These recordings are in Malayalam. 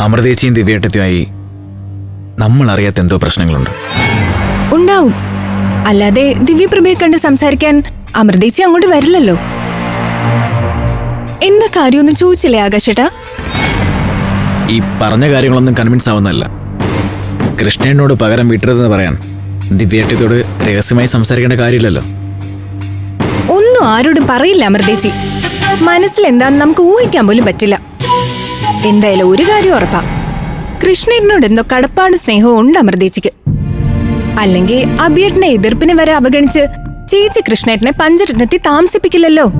അമൃതേച്ചിയും ദിവ്യേട്ടത്തിയുമായി നമ്മൾ അറിയാത്ത എന്തോ പ്രശ്നങ്ങളുണ്ട്. ഉണ്ടാവും. അല്ലാതെ ദിവ്യപ്രഭയെ കണ്ട് സംസാരിക്കാൻ അമൃതേച്ചി അങ്ങോട്ട് വരില്ലല്ലോ. എന്താ കാര്യമൊന്നും ചോദിച്ചില്ലേ ആകാശേട്ടാ? ഈ പറഞ്ഞ കാര്യങ്ങളൊന്നും കൺവിൻസ് ആവുന്നതല്ല. കൃഷ്ണനോട് പകരം വിട്ടതെന്ന് പറയാൻ ദിവ്യേട്ടത്തോട് രഹസ്യമായി സംസാരിക്കേണ്ട കാര്യമില്ലല്ലോ. ഒന്നും ആരോടും പറയില്ല അമൃതേച്ചി. മനസ്സിൽ എന്താന്ന് നമുക്ക് ഊഹിക്കാൻ പോലും പറ്റില്ല. എന്തായാലും ഒരു കാര്യം ഉറപ്പാ. കൃഷ്ണനോട് എന്തോ കടപ്പാട് സ്നേഹവും ഉണ്ട് അമൃതേച്ചിക്ക്. അല്ലെങ്കിൽ അബിയേട്ടനെ എതിർപ്പിനെ വരെ അവഗണിച്ച് ചേച്ചി കൃഷ്ണേട്ടനെ പഞ്ചരത്നത്തി താമസിപ്പിക്കില്ലല്ലോ.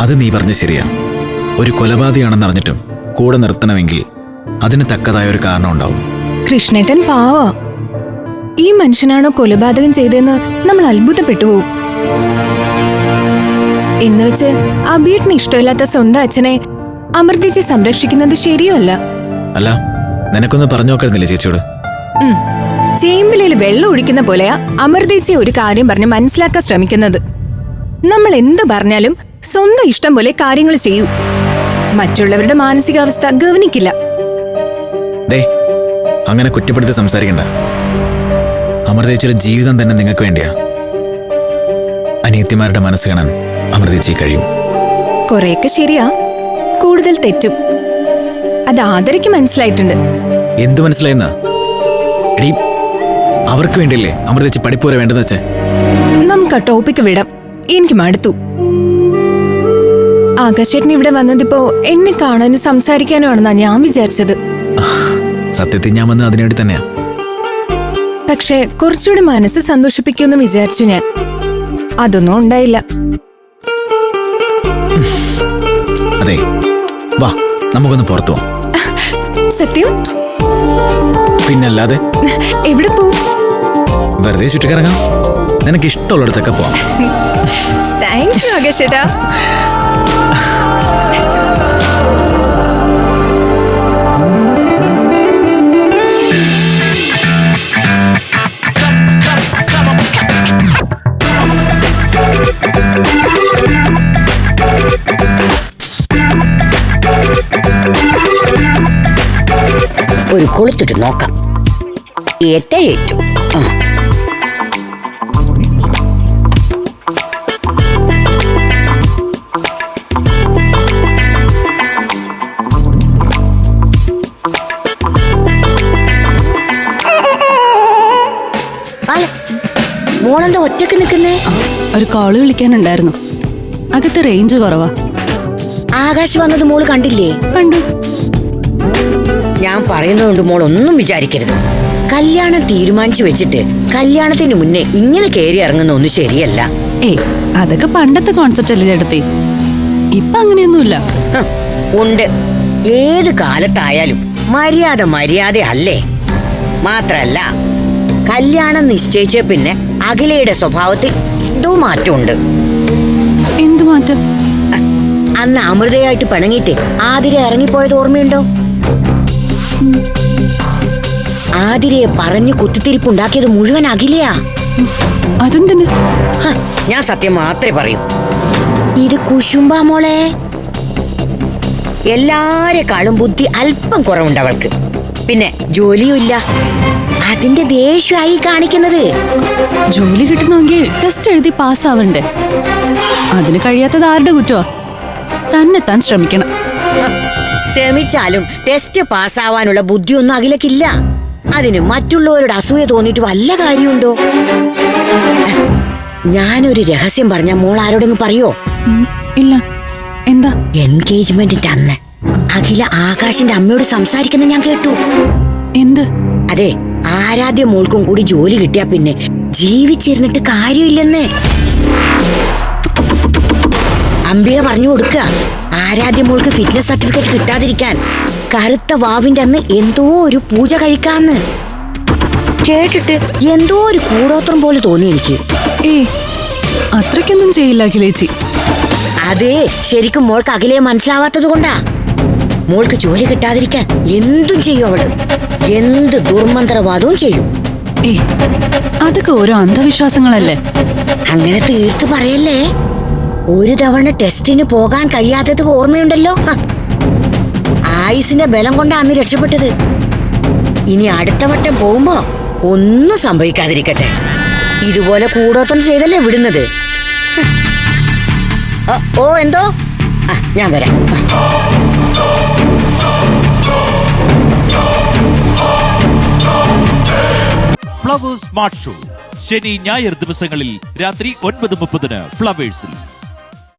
അത് നീ പറഞ്ഞ ശരിയാ. ഒരു കൊലപാതകയാണെന്ന് അറിഞ്ഞിട്ടും കൂടെ നിർത്തണമെങ്കിൽ അതിന് തക്കതായ ഒരു കാരണം ഉണ്ടാവും. കൃഷ്ണേട്ടൻ പാവാ. ഈ മനുഷ്യനാണോ കൊലപാതകം ചെയ്തതെന്ന് നമ്മൾ അത്ഭുതപ്പെട്ടു പോകും എന്നുവെച്ച് അബീറിന് ഇഷ്ടമില്ലാത്ത സ്വന്തം അച്ഛനെ അമൃതേച്ചി സംരക്ഷിക്കുന്നത് ശരിയല്ല അല്ല നിനക്കൊന്ന് പറഞ്ഞു നോക്കരുന്നില്ലേ ചേച്ചിയോട്. ചേമ്പിലയിൽ വെള്ളം ഒഴിക്കുന്ന പോലെയാ അമൃതേച്ചി ഒരു കാര്യം പറഞ്ഞ് മനസ്സിലാക്കാൻ ശ്രമിക്കുന്നത്. നമ്മൾ എന്തു പറഞ്ഞാലും സ്വന്തം ഇഷ്ടം പോലെ കാര്യങ്ങൾ ചെയ്യൂ. മറ്റുള്ളവരുടെ മാനസികാവസ്ഥ ഗവനിക്കില്ല അങ്ങനെ കുറ്റപ്പെടുത്തി സംസാരിക്കണ്ട. അമൃതേച്ചിയുടെ ജീവിതം തന്നെ നിങ്ങൾക്ക് വേണ്ടിയാ. അനിയത്തിമാരുടെ മനസ്സ് കാണാൻ അമൃതേച്ചി കഴിയും. കൊറേയൊക്കെ ശരിയാ. കൂടുതൽ തെറ്റും. അത് ആദരയ്ക്ക് മനസ്സിലായിട്ടുണ്ട്. എന്ത് മനസ്സിലായെന്ന? എടീ അവർക്ക് വേണ്ടിയല്ലേ അമൃതേച്ചി പഠിപ്പൂര വേണ്ടെന്ന് വെച്ചേ? നമുക്ക് ആ ടോപ്പിക്ക് വിടാം. എനിക്ക് മടുത്തു. ആകാശേട്ടൻ ഇവിടെ വന്നതിപ്പോ എന്നെ കാണാനും സംസാരിക്കാനും ആണെന്നാ ഞാൻ വിചാരിച്ചത്. സത്യത്തിൽ ഞാൻ വന്നത് അതിനുവേണ്ടി തന്നെയാ. പക്ഷെ കുറച്ചുകൂടി മനസ്സ് സന്തോഷിപ്പിക്കുമെന്ന് വിചാരിച്ചു ഞാൻ. അതൊന്നും ഉണ്ടായില്ല. അതെ വാ നമുക്കൊന്ന് പുറത്തു പോവാം. സത്യം? പിന്നല്ലാതെ? എവിടെ പോവും? വെറുതെ ചുറ്റിക്കറങ്ങാം. നിനക്ക് ഇഷ്ടമുള്ളിടത്തൊക്കെ പോവാം. താങ്ക് യു ആകാശേട്ടാ. ഒരു കൊളുത്തിട്ട് നോക്കാം. ഏറ്റ ഏറ്റു ആ. മോളെന്താ ഒറ്റയ്ക്ക് നിൽക്കുന്നേ? ഒരു കോൾ വിളിക്കാനുണ്ടായിരുന്നു. അകത്ത് റേഞ്ച് കുറവാ. ആകാശ് വന്നത് മോൾ കണ്ടില്ലേ? കണ്ടു. ഞാൻ പറയുന്നതുകൊണ്ട് മോൾ ഒന്നും വിചാരിക്കരുത്. കല്യാണം തീരുമാനിച്ചു വെച്ചിട്ട് കല്യാണത്തിന് മുന്നേ ഇങ്ങനെ കയറി ഇറങ്ങുന്ന ഒന്നും ശരിയല്ല. ഏ അതൊക്കെ പണ്ടത്തെ കോൺസെപ്റ്റ് അല്ലേ ചേട്ടത്തി? ഇപ്പൊ അങ്ങനെയൊന്നുമില്ല. ഉണ്ട്. ഏത് കാലത്തായാലും മര്യാദ മര്യാദ അല്ലേ? മാത്രല്ല കല്യാണം നിശ്ചയിച്ച പിന്നെ അഖിലയുടെ സ്വഭാവത്തിൽ എന്തോ മാറ്റമുണ്ട്. എന്തു മാറ്റം? അന്ന് അമൃതയായിട്ട് പിണങ്ങിയിട്ട് ആതിര ഇറങ്ങിപ്പോയത് ഓർമ്മയുണ്ടോ? ആതിരയെ പറഞ്ഞു കുത്തിത്തിരിപ്പുണ്ടാക്കിയത് മുഴുവൻ അഖിലയാ. അതെന്തിന്? ഞാൻ സത്യം മാത്രമേ പറയൂ. ഇത് കുശുമ്പാ മോളെ. എല്ലാരെക്കാളും ബുദ്ധി അല്പം കുറവുണ്ട് അവൾക്ക്. പിന്നെ ജോലിയുമില്ല അതിന്റെ ദേഷ്യമായി കാണിക്കുന്നത്. ജോലി കിട്ടണമെങ്കിൽ ടെസ്റ്റ് എഴുതി പാസ്സാവണ്ടേ അതിന് കഴിയാത്തത് ആരുടെ കുറ്റോ തന്നെ താൻ ശ്രമിക്കണം. ശ്രമിച്ചാലും ടെസ്റ്റ് പാസ്സാവാനുള്ള ബുദ്ധിയൊന്നും അഖിലക്കില്ല. അതിന് മറ്റുള്ളവരുടെ അസൂയ തോന്നിയിട്ട് വല്ല കാര്യമുണ്ടോ? ഞാനൊരു രഹസ്യം പറഞ്ഞ മോൾ ആരോടെങ്കിലും പറയോ? ഇല്ല. എന്താ? എൻഗേജ്മെന്റിന്റെ അന്ന്. അഖില ആകാശിന്റെ അമ്മയോട് സംസാരിക്കുന്ന ഞാൻ കേട്ടു. എന്ത്? അതെ ആരാധ്യ മോൾക്കും കൂടി ജോലി കിട്ടിയാ പിന്നെ ജീവിച്ചിരുന്നിട്ട് കാര്യമില്ലെന്ന്. അംബിക പറഞ്ഞു കൊടുക്കുക. ആരാധ്യ മോൾക്ക് ഫിറ്റ്നസ് സർട്ടിഫിക്കറ്റ് കിട്ടാതിരിക്കാൻ കറുത്ത വാവിന്റെ അന്ന് എന്തോ ഒരു പൂജ കഴിക്കാന്ന്. കേട്ടിട്ട് എന്തോ ഒരു കൂടോത്രം പോലെ തോന്നി എനിക്ക്. ഏ അത്രയ്ക്കൊന്നും ചെയ്യില്ല അഖിലേച്ചി. അതെ ശരിക്കും മോൾക്ക് അഖിലയെ മനസ്സിലാവാത്തത് കൊണ്ടാ. മോൾക്ക് ജോലി കിട്ടാതിരിക്കാൻ എന്തും ചെയ്യും അവൾ. എന്ത് ദുർമന്ത്രവാദവും ചെയ്യും. ഏ അതൊക്കെ ഓരോ അന്ധവിശ്വാസങ്ങളല്ലേ? അങ്ങനെ തീർത്തു പറയല്ലേ? ഒരു തവണ ടെസ്റ്റിന് പോകാൻ കഴിയാത്തത് ഓർമ്മയുണ്ടല്ലോ. ആയുസിന്റെ ബലം കൊണ്ടാണ് അന്ന് രക്ഷപ്പെട്ടത്. ഇനി അടുത്ത വട്ടം പോകുമ്പോ ഒന്നും സംഭവിക്കാതിരിക്കട്ടെ. ഇതുപോലെ കൂടോത്തം ചെയ്തല്ലേ വിടുന്നത്. ഓ എന്തോ? ഞാൻ വരാം. Flowers smart show. ശനി ഞായർ ദിവസങ്ങളിൽ രാത്രി ഒൻപത് മുപ്പതിന് ഫ്ലവേഴ്സിൽ.